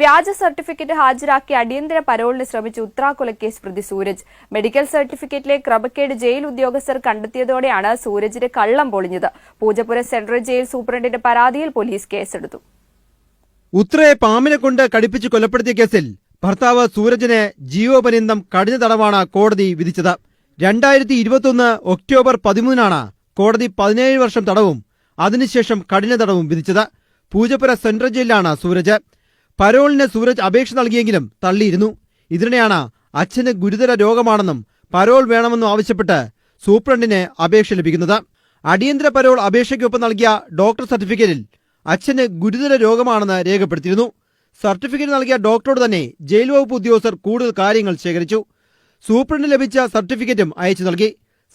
വ്യാജ സർട്ടിഫിക്കറ്റ് ഹാജരാക്കി അടിയന്തര പരോളിന് ശ്രമിച്ച ഉത്രാ കേസ് പ്രതി സൂരജ്. മെഡിക്കൽ സർട്ടിഫിക്കറ്റിലെ ക്രമക്കേട് ജയിൽ ഉദ്യോഗസ്ഥർ കണ്ടെത്തിയതോടെയാണ് സൂരജിന്റെ കള്ളം പൊളിഞ്ഞത്. പൂജപ്പുര സെൻട്രൽ ജയിൽ സൂപ്രണ്ടിന്റെ പരാതിയിൽ പോലീസ് കേസെടുത്തു. ഉത്രയെ പാമ്പിനെ കൊണ്ട് കടിപ്പിച്ച് കൊലപ്പെടുത്തിയ കേസിൽ ഭർത്താവ് സൂരജിന് ജീവപര്യന്തം കഠിന തടവാണ് കോടതി വിധിച്ചത്. രണ്ടായിരത്തി ഇരുപത്തൊന്ന് ഒക്ടോബർ പതിമൂന്നിനാണ് കോടതി പതിനേഴ് വർഷം തടവും അതിനുശേഷം കഠിന തടവും വിധിച്ചത്. പൂജപ്പുര സെൻട്രൽ ജയിലിലാണ് സൂരജ്. പരോളിന് സൂരജ് അപേക്ഷ നൽകിയെങ്കിലും തള്ളിയിരുന്നു. ഇതിനെയാണ് അച്ഛന് ഗുരുതര രോഗമാണെന്നും പരോൾ വേണമെന്നും ആവശ്യപ്പെട്ട് സൂപ്രണ്ടിന് അപേക്ഷ ലഭിക്കുന്നത്. അടിയന്തര പരോൾ അപേക്ഷയ്ക്കൊപ്പം നൽകിയ ഡോക്ടർ സർട്ടിഫിക്കറ്റിൽ അച്ഛന് ഗുരുതര രോഗമാണെന്ന് രേഖപ്പെടുത്തിയിരുന്നു. സർട്ടിഫിക്കറ്റ് നൽകിയ ഡോക്ടറോട് തന്നെ ജയിൽ വകുപ്പ് ഉദ്യോഗസ്ഥർ കൂടുതൽ കാര്യങ്ങൾ ശേഖരിച്ചു. സൂപ്രണ്ട് ലഭിച്ച സർട്ടിഫിക്കറ്റും അയച്ചു നൽകി.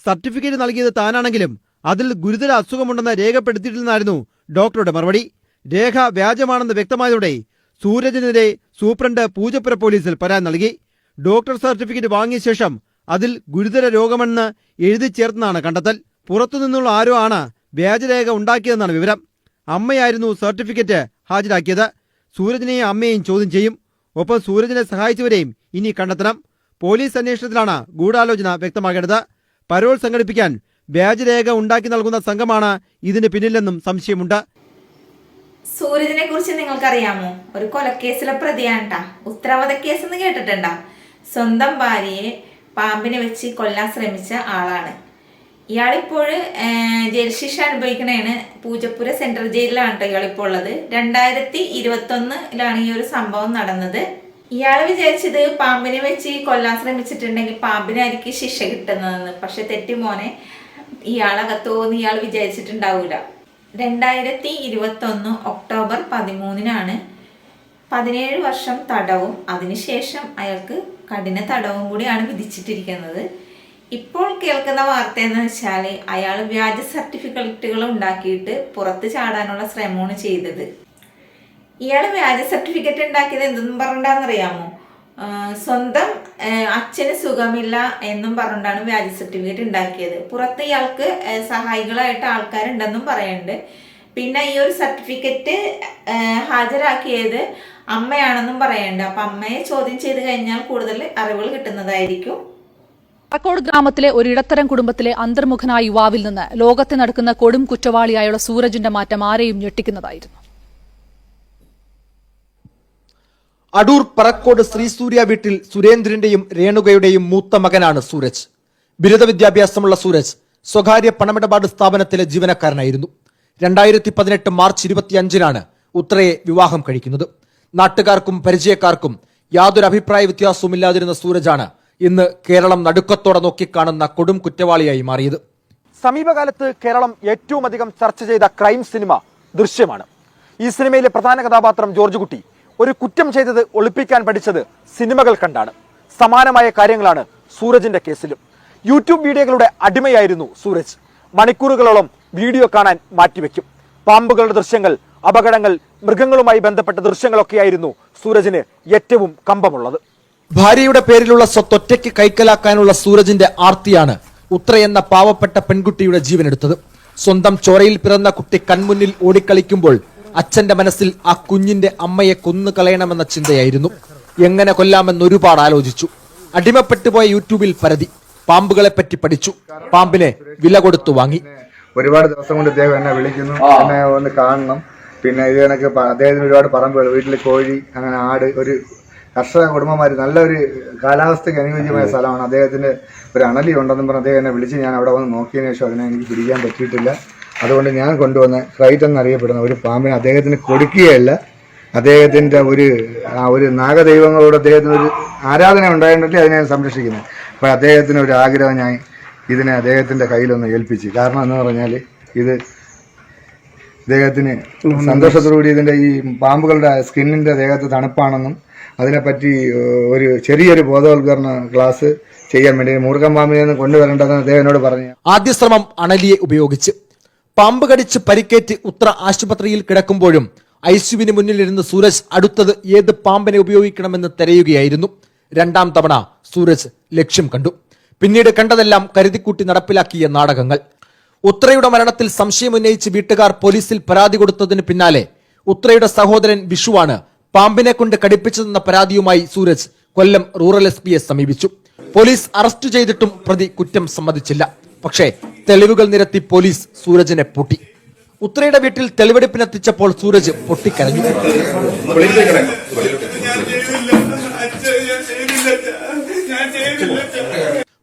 സർട്ടിഫിക്കറ്റ് നൽകിയത് താനാണെങ്കിലും അതിൽ ഗുരുതര അസുഖമുണ്ടെന്ന് രേഖപ്പെടുത്തിയിട്ടില്ലെന്നായിരുന്നു ഡോക്ടറുടെ മറുപടി. രേഖ വ്യാജമാണെന്ന് വ്യക്തമായതോടെ സൂരജിനെതിരെ സൂപ്രണ്ട് പൂജപ്പുര പോലീസിൽ പരാതി നൽകി. ഡോക്ടർ സർട്ടിഫിക്കറ്റ് വാങ്ങിയ ശേഷം അതിൽ ഗുരുതര രോഗമെന്ന് എഴുതി ചേർത്തെന്നാണ് കണ്ടെത്തൽ. പുറത്തുനിന്നുള്ള ആരോ ആണ് വ്യാജരേഖ ഉണ്ടാക്കിയതെന്നാണ് വിവരം. അമ്മയായിരുന്നു സർട്ടിഫിക്കറ്റ് ഹാജരാക്കിയത്. സൂരജിനെയും അമ്മയെയും ചോദ്യം ചെയ്യും. ഒപ്പം സൂരജിനെ സഹായിച്ചവരെയും ഇനി കണ്ടെത്തണം. പോലീസ് അന്വേഷണത്തിലാണ് ഗൂഢാലോചന വ്യക്തമാകേണ്ടത്. പരോൾ സംഘടിപ്പിക്കാൻ വ്യാജരേഖ ഉണ്ടാക്കി നൽകുന്ന സംഘമാണ് ഇതിന് പിന്നിലെന്നും സംശയമുണ്ട്. സൂരജിനെ കുറിച്ച് നിങ്ങൾക്കറിയാമോ? ഒരു കൊലക്കേസിലെ പ്രതിയാണ് കേട്ടാ ഉത്തരവാദ കേസ് എന്ന് കേട്ടിട്ടുണ്ടാ? സ്വന്തം ഭാര്യയെ പാമ്പിനെ വെച്ച് കൊല്ലാൻ ശ്രമിച്ച ആളാണ്. ഇയാളിപ്പോൾ ജയിൽ ശിക്ഷ അനുഭവിക്കണേണ് പൂജപ്പുര സെൻട്രൽ ജയിലിലാണ് കേട്ടോ ഇയാളിപ്പോൾ ഉള്ളത്. രണ്ടായിരത്തി ഇരുപത്തൊന്നിലാണ് ഈ ഒരു സംഭവം നടന്നത്. ഇയാൾ വിചാരിച്ചത് പാമ്പിനെ വെച്ച് കൊല്ലാൻ ശ്രമിച്ചിട്ടുണ്ടെങ്കിൽ പാമ്പിനായിരിക്കും ശിക്ഷ കിട്ടുന്നതെന്ന്. പക്ഷെ തെറ്റി മോനെ ഇയാളകത്തോന്ന് ഇയാൾ വിചാരിച്ചിട്ടുണ്ടാവൂല. രണ്ടായിരത്തി ഇരുപത്തൊന്ന് ഒക്ടോബർ പതിമൂന്നിനാണ് പതിനേഴ് വർഷം തടവും. അതിനുശേഷം അയാൾക്ക് കഠിന തടവും കൂടിയാണ് വിധിച്ചിട്ടിരിക്കുന്നത്. ഇപ്പോൾ കേൾക്കുന്ന വാർത്ത എന്ന് വെച്ചാൽ അയാൾ വ്യാജ സർട്ടിഫിക്കറ്റുകൾ ഉണ്ടാക്കിയിട്ട് പുറത്ത് ചാടാനുള്ള ശ്രമമാണ് ചെയ്തത്. ഇയാൾ വ്യാജ സർട്ടിഫിക്കറ്റ് ഉണ്ടാക്കിയത് എന്തെന്നും പറഞ്ഞിട്ടാണെന്നറിയാമോ സ്വന്തം അച്ഛന് സുഖമില്ല എന്നും പറഞ്ഞിട്ടാണ് വ്യാജ സർട്ടിഫിക്കറ്റ് ഉണ്ടാക്കിയത്. പുറത്ത് ഇയാൾക്ക് സഹായികളായിട്ട് ആൾക്കാരുണ്ടെന്നും പറയുന്നുണ്ട്. പിന്നെ ഈ ഒരു സർട്ടിഫിക്കറ്റ് ഹാജരാക്കിയത് അമ്മയാണെന്നും പറയുന്നുണ്ട്. അപ്പം അമ്മയെ ചോദ്യം ചെയ്ത് കഴിഞ്ഞാൽ കൂടുതൽ അറിവുകൾ കിട്ടുന്നതായിരിക്കും. പറക്കോട് ഗ്രാമത്തിലെ ഒരു ഇടത്തരം കുടുംബത്തിലെ അന്തർമുഖനായ യുവാവിൽ നിന്ന് ലോകത്തെ നടക്കുന്ന കൊടും കുറ്റവാളിയായുള്ള സൂരജിന്റെ മാറ്റം ആരെയും ഞെട്ടിക്കുന്നതായിരുന്നു. അടൂർ പറക്കോട് ശ്രീസൂര്യ വീട്ടിൽ സുരേന്ദ്രന്റെയും രേണുകയുടെയും മൂത്ത മകനാണ് സൂരജ്. ബിരുദ വിദ്യാഭ്യാസമുള്ള സൂരജ് സ്വകാര്യ പണമിടപാട് സ്ഥാപനത്തിലെ ജീവനക്കാരനായിരുന്നു. രണ്ടായിരത്തി പതിനെട്ട് മാർച്ച് ഇരുപത്തിയഞ്ചിനാണ് ഉത്രയെ വിവാഹം കഴിക്കുന്നത്. നാട്ടുകാർക്കും പരിചയക്കാർക്കും യാതൊരു അഭിപ്രായ വ്യത്യാസവുമില്ലാതിരുന്ന സൂരജാണ് ഇന്ന് കേരളം നടുക്കത്തോടെ നോക്കിക്കാണുന്ന കൊടും കുറ്റവാളിയായി മാറിയത്. സമീപകാലത്ത് കേരളം ഏറ്റവും അധികം ചർച്ച ചെയ്ത ക്രൈം സിനിമ ദൃശ്യമാണ്. ഈ സിനിമയിലെ പ്രധാന കഥാപാത്രം ജോർജ് കുട്ടി ഒരു കുറ്റം ചെയ്തത് ഒളിപ്പിക്കാൻ പഠിച്ചത് സിനിമകൾ കണ്ടാണ്. സമാനമായ കാര്യങ്ങളാണ് സൂരജിന്റെ കേസിലും. യൂട്യൂബ് വീഡിയോകളുടെ അടിമയായിരുന്നു സൂരജ്. മണിക്കൂറുകളോളം വീഡിയോ കാണാൻ മാറ്റിവെക്കും. പാമ്പുകളുടെ ദൃശ്യങ്ങൾ അപകടങ്ങൾ മൃഗങ്ങളുമായി ബന്ധപ്പെട്ട ദൃശ്യങ്ങളൊക്കെയായിരുന്നു സൂരജിന് ഏറ്റവും കമ്പമുള്ളത്. ഭാര്യയുടെ പേരിലുള്ള സ്വത്തൊറ്റയ്ക്ക് കൈക്കലാക്കാനുള്ള സൂരജിന്റെ ആർത്തിയാണ് ഉത്ര എന്ന പാവപ്പെട്ട പെൺകുട്ടിയുടെ ജീവനെടുത്തത്. സ്വന്തം ചോരയിൽ പിറന്ന കുട്ടി കൺമുന്നിൽ ഓടിക്കളിക്കുമ്പോൾ അച്ഛന്റെ മനസ്സിൽ ആ കുഞ്ഞിന്റെ അമ്മയെ കൊന്നു കളയണമെന്ന ചിന്തയായിരുന്നു. എങ്ങനെ കൊല്ലാമെന്ന് ഒരുപാട് ആലോചിച്ചു. അടിമപ്പെട്ടു പോയ യൂട്യൂബിൽ പരതി. പാമ്പുകളെ പറ്റി പഠിച്ചു. പാമ്പിനെ വില കൊടുത്തു വാങ്ങി. ഒരുപാട് ദിവസം കൊണ്ട് ഇദ്ദേഹം എന്നെ വിളിക്കുന്നു. എന്നെ ഒന്ന് കാണണം. പിന്നെ ഇത് കണക്ക് അദ്ദേഹത്തിന് ഒരുപാട് പറമ്പുകൾ. വീട്ടിൽ കോഴി അങ്ങനെ ആട് ഒരു കർഷക കുടുംബമാർ നല്ലൊരു കാലാവസ്ഥയ്ക്ക് അനുയോജ്യമായ സ്ഥലമാണ്. അദ്ദേഹത്തിന്റെ ഒരു അണലി ഉണ്ടെന്നും പറഞ്ഞ് അദ്ദേഹം എന്നെ വിളിച്ച് ഞാൻ അവിടെ വന്ന് നോക്കിയതിനു ശേഷം അതിനെ എനിക്ക് പിടിക്കാൻ പറ്റിയിട്ടില്ല. അതുകൊണ്ട് ഞാൻ കൊണ്ടുവന്ന ഫ്രൈറ്റ് എന്നറിയപ്പെടുന്ന ഒരു പാമ്പിനെ അദ്ദേഹത്തിന് കൊടുക്കുകയല്ല. അദ്ദേഹത്തിന്റെ ഒരു ആ ഒരു നാഗദൈവങ്ങളോട് അദ്ദേഹത്തിന് ഒരു ആരാധന ഉണ്ടായിട്ടുണ്ടെങ്കിൽ അതിനെ സംരക്ഷിക്കുന്നത് അപ്പോൾ അദ്ദേഹത്തിന് ഒരു ആഗ്രഹം ഞാൻ ഇതിനെ അദ്ദേഹത്തിന്റെ കയ്യിലൊന്ന് ഏൽപ്പിച്ച്. കാരണം എന്ന് പറഞ്ഞാൽ ഇത് അദ്ദേഹത്തിന് സന്തോഷത്തോടുകൂടി ഇതിന്റെ ഈ പാമ്പുകളുടെ സ്കിന്നിന്റെ ദേഹത്ത് തണുപ്പാണെന്നും അതിനെപ്പറ്റി ഒരു ചെറിയൊരു ബോധവൽക്കരണ ക്ലാസ് ചെയ്യാൻ വേണ്ടി മൂർഖം പാമ്പിനെ കൊണ്ടുവരേണ്ടതെന്ന് അദ്ദേഹം എന്നോട് പറഞ്ഞു. ആദ്യ ശ്രമം അണലിയെ ഉപയോഗിച്ച്. പാമ്പ് കടിച്ച് പരിക്കേറ്റ് ഉത്ര ആശുപത്രിയിൽ കിടക്കുമ്പോഴും ഐസ്യുവിന് മുന്നിലിരുന്ന് സൂരജ് അടുത്തത് ഏത് പാമ്പിനെ ഉപയോഗിക്കണമെന്ന് തിരയുകയായിരുന്നു. രണ്ടാം തവണ സൂരജ് ലക്ഷ്യം കണ്ടു. പിന്നീട് കണ്ടതെല്ലാം കരുതിക്കൂട്ടി നടപ്പിലാക്കിയ നാടകങ്ങൾ. ഉത്രയുടെ മരണത്തിൽ സംശയമുന്നയിച്ച് വീട്ടുകാർ പോലീസിൽ പരാതി കൊടുത്തതിന് പിന്നാലെ ഉത്രയുടെ സഹോദരൻ വിഷുവാണ് പാമ്പിനെ കൊണ്ട് കടിപ്പിച്ചതെന്ന പരാതിയുമായി സൂരജ് കൊല്ലം റൂറൽ എസ് പിയെ സമീപിച്ചു. പോലീസ് അറസ്റ്റ് ചെയ്തിട്ടും പ്രതി കുറ്റം സമ്മതിച്ചില്ല. പക്ഷേ തെളിവുകൾ നിരത്തി പോലീസ് സൂരജിനെ പൊട്ടി. ഉത്രയുടെ വീട്ടിൽ തെളിവെടുപ്പിനെത്തിച്ചപ്പോൾ സൂരജ് പൊട്ടിക്കരഞ്ഞു.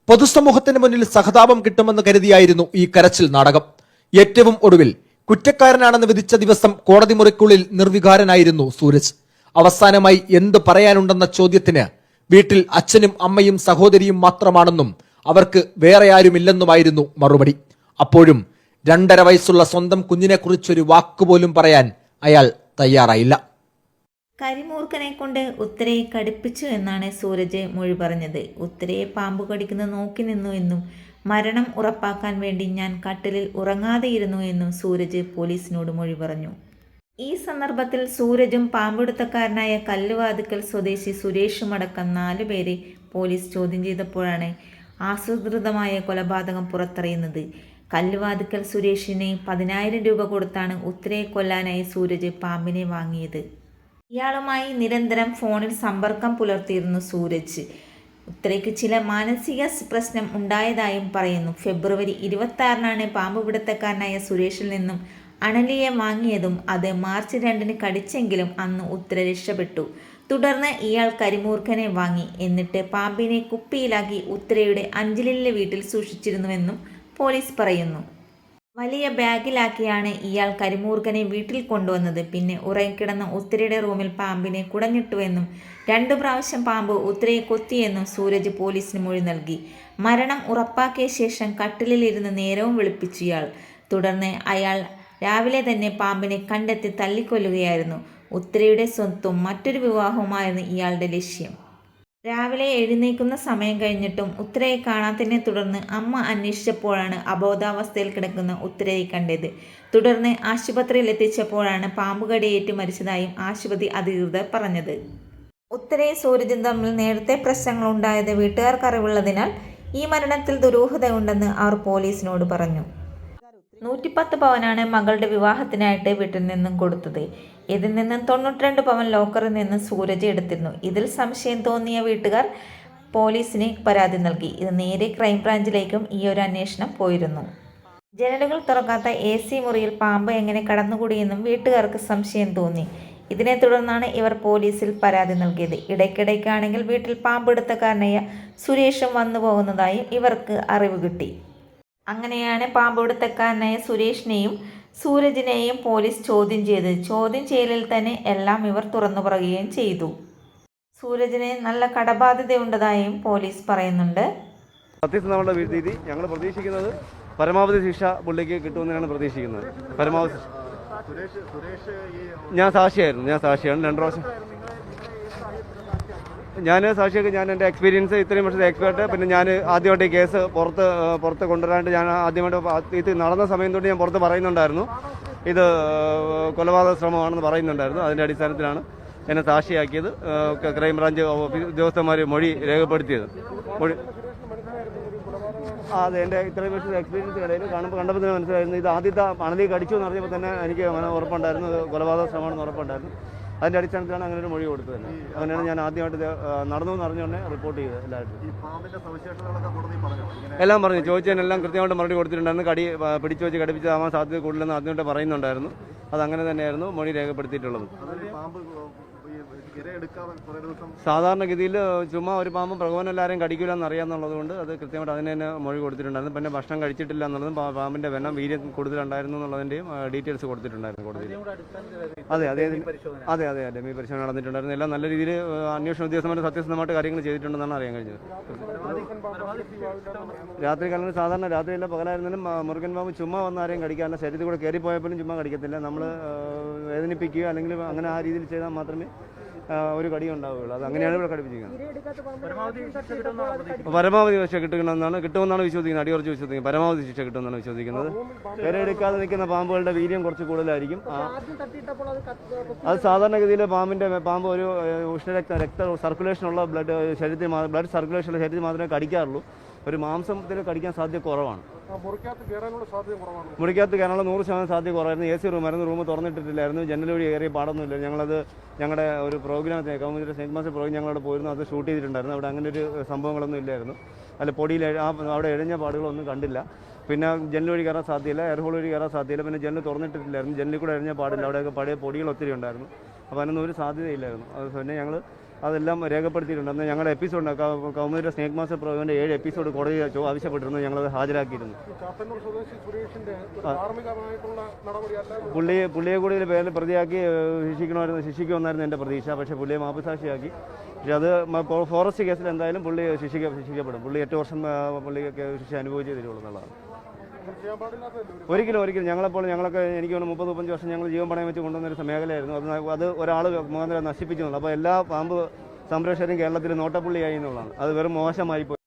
പൊതുസമൂഹത്തിന് മുന്നിൽ സഹതാപം കിട്ടുമെന്ന് കരുതിയായിരുന്നു ഈ കരച്ചിൽ നാടകം. ഏറ്റവും ഒടുവിൽ കുറ്റക്കാരനാണെന്ന് വിധിച്ച ദിവസം കോടതി മുറിക്കുള്ളിൽ നിർവികാരനായിരുന്നു സൂരജ്. അവസാനമായി എന്ത് പറയാനുണ്ടെന്ന ചോദ്യത്തിന് വീട്ടിൽ അച്ഛനും അമ്മയും സഹോദരിയും മാത്രമാണെന്നും അവർക്ക് വേറെ ആരുമില്ലെന്നുമായിരുന്നു മറുപടി. അപ്പോഴും രണ്ടര വയസ്സുള്ള സ്വന്തം കുഞ്ഞിനെക്കുറിച്ചൊരു വാക്കുപോലും പറയാൻ അയാൾ തയ്യാറായില്ല. കരിമൂർഖനെ കൊണ്ട് ഉത്തരയെ കടുപ്പിച്ചു എന്നാണ് സൂരജ് മൊഴി പറഞ്ഞത്. ഉത്തരയെ പാമ്പ് കടിക്കുന്നത് നോക്കി നിന്നു എന്നും മരണം ഉറപ്പാക്കാൻ വേണ്ടി ഞാൻ കട്ടിലിൽ ഉറങ്ങാതെയിരുന്നു എന്നും സൂരജ് പോലീസിനോട് മൊഴി പറഞ്ഞു. ഈ സന്ദർഭത്തിൽ സൂരജും പാമ്പെടുത്തക്കാരനായ കല്ലുവാതുക്കൽ സ്വദേശി സുരേഷും അടക്കം നാലുപേരെ പോലീസ് ചോദ്യം ചെയ്തപ്പോഴാണ് ആസൂത്രിതമായ കൊലപാതകം പുറത്തറിയുന്നത്. കല്ലുവാതുക്കൽ സുരേഷിന് പതിനായിരം രൂപ കൊടുത്താണ് ഉത്തരയെ കൊല്ലാനായി സൂരജ് പാമ്പിനെ വാങ്ങിയത്. ഇയാളുമായി നിരന്തരം ഫോണിൽ സമ്പർക്കം പുലർത്തിയിരുന്നു സൂരജ്. ഉത്തരയ്ക്ക് ചില മാനസിക പ്രശ്നം ഉണ്ടായതായും പറയുന്നു. ഫെബ്രുവരി ഇരുപത്തി ആറിനാണ് പാമ്പ് പിടുത്തക്കാരനായ സുരേഷിൽ നിന്നും അണലിയെ വാങ്ങിയതും അത് മാർച്ച് രണ്ടിന് കടിച്ചെങ്കിലും അന്ന് ഉത്തര രക്ഷപ്പെട്ടു. തുടർന്ന് ഇയാൾ കരിമൂർഖനെ വാങ്ങി. എന്നിട്ട് പാമ്പിനെ കുപ്പിയിലാക്കി ഉത്തരയുടെ അഞ്ചലിലെ വീട്ടിൽ സൂക്ഷിച്ചിരുന്നുവെന്നും പോലീസ് പറയുന്നു. വലിയ ബാഗിലാക്കിയാണ് ഇയാൾ കരിമൂർഖനെ വീട്ടിൽ കൊണ്ടുവന്നത്. പിന്നെ ഉറങ്ങിക്കിടന്ന ഉത്തരയുടെ റൂമിൽ പാമ്പിനെ കുടഞ്ഞിട്ടുവെന്നും രണ്ടു പ്രാവശ്യം പാമ്പ് ഉത്തരയെ കൊത്തിയെന്നും സൂരജ് പോലീസിന് മൊഴി നൽകി. മരണം ഉറപ്പാക്കിയ ശേഷം കട്ടിലിലിരുന്ന് നേരവും വിളിപ്പിച്ചു ഇയാൾ. തുടർന്ന് അയാൾ രാവിലെ തന്നെ പാമ്പിനെ കണ്ടെത്തി തല്ലിക്കൊല്ലുകയായിരുന്നു. ഉത്തരയുടെ സ്വത്തും മറ്റൊരു വിവാഹവുമായിരുന്നു ഇയാളുടെ ലക്ഷ്യം. രാവിലെ എഴുന്നേക്കുന്ന സമയം കഴിഞ്ഞിട്ടും ഉത്തരയെ കാണാത്തതിനെ തുടർന്ന് അമ്മ അന്വേഷിച്ചപ്പോഴാണ് അബോധാവസ്ഥയിൽ കിടക്കുന്ന ഉത്തരയെ കണ്ടത്. തുടർന്ന് ആശുപത്രിയിൽ എത്തിച്ചപ്പോഴാണ് പാമ്പുകടിയേറ്റ് മരിച്ചതായും ആശുപത്രി അധികൃതർ പറഞ്ഞത്. ഉത്തരയും സൂരജും തമ്മിൽ നേരത്തെ പ്രശ്നങ്ങൾ ഉണ്ടായത് വീട്ടുകാർക്ക് അറിവുള്ളതിനാൽ ഈ മരണത്തിൽ ദുരൂഹതയുണ്ടെന്ന് അവർ പോലീസിനോട് പറഞ്ഞു. നൂറ്റിപ്പത്ത് പവനാണ് മകളുടെ വിവാഹത്തിനായിട്ട് വീട്ടിൽ നിന്നും കൊടുത്തത്. ഇതിൽ നിന്നും തൊണ്ണൂറ്റിരണ്ട് പവൻ ലോക്കറിൽ നിന്ന് സൂരജ് എടുത്തിരുന്നു. ഇതിൽ സംശയം തോന്നിയ വീട്ടുകാർ പോലീസിന് പരാതി നൽകി. ഇത് നേരെ ക്രൈംബ്രാഞ്ചിലേക്കും ഈ ഒരു അന്വേഷണം പോയിരുന്നു. ജനലുകൾ തുറക്കാത്ത എ സി മുറിയിൽ പാമ്പ് എങ്ങനെ കടന്നുകൂടിയെന്നും വീട്ടുകാർക്ക് സംശയം തോന്നി. ഇതിനെ തുടർന്നാണ് ഇവർ പോലീസിൽ പരാതി നൽകിയത്. ഇടയ്ക്കിടയ്ക്കാണെങ്കിൽ വീട്ടിൽ പാമ്പെടുത്തക്കാരനായ സുരേഷും വന്നു പോകുന്നതായും ഇവർക്ക് അറിവ് കിട്ടി. അങ്ങനെയാണ് പാമ്പെടുത്തക്കാരനായ സുരേഷിനെയും സൂരജിനെയും പോലീസ് ചോദ്യം ചെയ്തത്. ചോദ്യം ചെയ്യലിൽ തന്നെ എല്ലാം ഇവർ തുറന്നു പറയുകയും ചെയ്തു. സൂരജിന് നല്ല കടബാധ്യതയുണ്ടതായും പോലീസ് പറയുന്നുണ്ട്. സത്യസന്ധമായ രീതി ഞങ്ങൾ പ്രതീക്ഷിക്കുന്നത് പരമാവധി ശിക്ഷ പുള്ളിക്ക് കിട്ടുമെന്നാണ് പ്രതീക്ഷിക്കുന്നത്. പരമാവധി. ഞാൻ സാക്ഷിയായിരുന്നു. ഞാൻ സാക്ഷിയാണ്. രണ്ടു പ്രാവശ്യം ഞാൻ സാക്ഷിയൊക്കെ ഞാൻ എന്റെ എക്സ്പീരിയൻസ് ഇത്രയും വർഷത്തെ എക്സ്പേർട്ട് പിന്നെ ഞാൻ ആദ്യമായിട്ട് കേസ് പുറത്ത് പുറത്ത് കൊണ്ടുവരാണ്ട് ഞാൻ ആദ്യമായിട്ട് ഇത് നടന്ന സമയം തൊട്ട് ഞാൻ പുറത്ത് പറയുന്നുണ്ടായിരുന്നു. ഇത് കൊലപാതക ശ്രമമാണെന്ന് പറയുന്നുണ്ടായിരുന്നു. അതിന്റെ അടിസ്ഥാനത്തിലാണ് എന്നെ സാക്ഷിയാക്കിയത് ക്രൈംബ്രാഞ്ച് ഉദ്യോഗസ്ഥന്മാർ മൊഴി രേഖപ്പെടുത്തിയത്. മൊഴി അതെ എന്റെ ഇത്രയും വർഷത്തെ എക്സ്പീരിയൻസ് ഇടയിൽ കാണുമ്പോൾ കണ്ടപ്പോൾ തന്നെ മനസ്സിലായിരുന്നു. ഇത് ആദ്യത്തെ അണലി കടിച്ചു എന്ന് അറിഞ്ഞപ്പോൾ തന്നെ എനിക്ക് ഉറപ്പുണ്ടായിരുന്നു. കൊലപാതക ശ്രമമാണെന്ന് ഉറപ്പുണ്ടായിരുന്നു. അതിന്റെ അടിസ്ഥാനത്തിലാണ് അങ്ങനെ ഒരു മൊഴി കൊടുത്തത് തന്നെ. അങ്ങനെയാണ് ഞാൻ ആദ്യമായിട്ട് നടന്നു എന്ന് അറിഞ്ഞുകൊണ്ട് റിപ്പോർട്ട് ചെയ്തത് എല്ലാവരും എല്ലാം പറഞ്ഞു. ചോദിച്ചതിനെല്ലാം കൃത്യമായിട്ട് മറുപടി കൊടുത്തിട്ടുണ്ടായിരുന്നു. കടി പിടിച്ചു വെച്ച് കടിപ്പിച്ചതാവാൻ സാധ്യത കൂടുതലെന്ന് ആദ്യമായിട്ട് പറയുന്നുണ്ടായിരുന്നു. അത് അങ്ങനെ തന്നെയായിരുന്നു മൊഴി രേഖപ്പെടുത്തിയിട്ടുള്ളത്. സാധാരണഗതിയിൽ ചുമ്മാ ഒരു പാമ്പ് പ്രകോപനം എല്ലാവരും കടിക്കില്ല എന്ന് അറിയാമെന്നുള്ളത് കൊണ്ട് അത് കൃത്യമായിട്ട് അതിനെ തന്നെ മൊഴി കൊടുത്തിട്ടുണ്ടായിരുന്നു. പിന്നെ ഭക്ഷണം കഴിച്ചിട്ടില്ല എന്നുള്ളതും പാമ്പിന്റെ വെണ്ണം വീര്യം കൂടുതലുണ്ടായിരുന്നു എന്നുള്ളതിന്റെയും ഡീറ്റെയിൽസ് കൊടുത്തിട്ടുണ്ടായിരുന്നു കോടതിയിൽ. അതെ അതെ അതെ. അതെ അതെ മീ പരിശോധന നടന്നിട്ടുണ്ടായിരുന്നു. എല്ലാം നല്ല രീതിയിൽ അന്വേഷണ ഉദ്യോഗസ്ഥന്മാർ സത്യസന്ധമായിട്ട് കാര്യങ്ങൾ ചെയ്തിട്ടുണ്ടെന്നാണ് അറിയാൻ കഴിഞ്ഞത്. രാത്രി കാലങ്ങളിൽ സാധാരണ രാത്രിയല്ല പകലായിരുന്നാലും മുരുകൻ പാമ്പ് ചുമ്മാ വന്ന ആരെയും കടിക്കാറില്ല. ശരീരത്തിൽ കൂടെ കയറിപ്പോയപ്പോഴും ചുമ്മാ കടിക്കത്തില്ല. നമ്മൾ വേദനിപ്പിക്കുകയോ അല്ലെങ്കിൽ അങ്ങനെ ആ രീതിയിൽ ചെയ്താൽ മാത്രമേ ഒരു കടി ഉണ്ടാവുകയുള്ളൂ അത് അങ്ങനെയാണ് ഇവിടെ കടിപ്പിച്ചിരിക്കുന്നത് പരമാവധി ശിക്ഷ കിട്ടുമെന്നാണ് കിട്ടുമെന്നാണ് വിശ്വസിക്കുന്നത്. അടിയുറച്ച് വിശ്വസിക്കുന്നത്. പരമാവധി ശിക്ഷ കിട്ടുമെന്നാണ് വിശ്വസിക്കുന്നത്. വില എടുക്കാതെ നിൽക്കുന്ന പാമ്പുകളുടെ വീര്യം കുറച്ച് കൂടുതലായിരിക്കും. അത് സാധാരണഗതിയിൽ പാമ്പിന്റെ പാമ്പ് ഒരു ഉഷ്ണരക്ത രക്ത സർക്കുലേഷൻ ഉള്ള ബ്ലഡ് ശരീരത്തിൽ ബ്ലഡ് സർക്കുലേഷൻ ഉള്ള ശരീരത്തിൽ മാത്രമേ കടിക്കാറുള്ളൂ. ഒരു മാംസത്തിൽ കടിക്കാൻ സാധ്യത കുറവാണ്. മുറിക്കകത്ത് കയറാനുള്ള നൂറ് ശതമാനം സാധ്യത കുറവായിരുന്നു. എ സി റൂമായിരുന്നു റൂം തുറന്നിട്ടിട്ടില്ലായിരുന്നു. ജനൽ വഴി കയറിയ പാടൊന്നുമില്ല. ഞങ്ങളത് ഞങ്ങളുടെ ഒരു പ്രോഗ്രാമത്തിന് കൗമുദ്ര സെന്റ് മാസ്റ്റർ പ്രോഗ്രാം ഞങ്ങളവിടെ പോയിരുന്നു. അത് ഷൂട്ട് ചെയ്തിട്ടുണ്ടായിരുന്നു. അവിടെ അങ്ങനെ ഒരു സംഭവങ്ങളൊന്നും ഇല്ലായിരുന്നു. അല്ല പൊടിയിൽ ആ അവിടെ എഴഞ്ഞ പാടുകളൊന്നും കണ്ടില്ല. പിന്നെ ജനൽ വഴി കയറാൻ സാധ്യതയില്ല എയർഹോൾ വഴി കയറാൻ സാധ്യതയില്ല. പിന്നെ ജനൽ തുറന്നിട്ടിട്ടില്ലായിരുന്നു. ജനലിൽ കൂടെ എഴഞ്ഞ പാടില്ല. അവിടെയൊക്കെ പഴയ പൊടികൾ ഒത്തിരി ഉണ്ടായിരുന്നു. അപ്പോൾ അതിനൊന്നും ഒരു സാധ്യതയില്ലായിരുന്നു. അത് പിന്നെ ഞങ്ങൾ അതെല്ലാം രേഖപ്പെടുത്തിയിട്ടുണ്ട്. അന്ന് ഞങ്ങളുടെ എപ്പിസോഡ് കൗമുദിയുടെ സ്നേക് മാസ്റ്റർ പ്രോഗ്രാമിന്റെ ഏഴ് എപ്പിസോഡ് കോടതി ആവശ്യപ്പെട്ടിരുന്നു. ഞങ്ങളത് ഹാജരാക്കിയിരുന്നു. പുള്ളിയെ പുള്ളിയെ കൂടി പേരിൽ പ്രതിയാക്കി ശിക്ഷിക്കണമായിരുന്നു ശിക്ഷിക്കുമെന്നായിരുന്നു എന്റെ പ്രതീക്ഷ. പക്ഷേ പുള്ളിയെ മാപ്പുസാക്ഷിയാക്കി. പക്ഷെ അത് ഫോറസ്റ്റ് കേസിൽ എന്തായാലും പുള്ളി ശിക്ഷിക്ക ശിക്ഷിക്കപ്പെടും. പുള്ളി എട്ട് വർഷം പുള്ളി ശിക്ഷ അനുഭവിച്ചേ തരുള്ളൂ എന്നുള്ളതാണ്. ഒരിക്കലും ഒരിക്കലും. ഞങ്ങളെപ്പോൾ ഞങ്ങളൊക്കെ എനിക്ക് തോന്നുന്നു മുപ്പത് മുപ്പത്തഞ്ച് വർഷം ഞങ്ങൾ ജീവൻ പണയം വെച്ച് കൊണ്ടുവന്ന ഒരു മേഖലയായിരുന്നു അത് അത് ഒരാൾ മുഖാന്തരം നശിപ്പിച്ചു അപ്പോൾ എല്ലാ പാമ്പ് സംരക്ഷകരും കേരളത്തിൽ നോട്ടപ്പുള്ളിയായി എന്നുള്ളതാണ്. അത് വെറും മോശമായി പോയി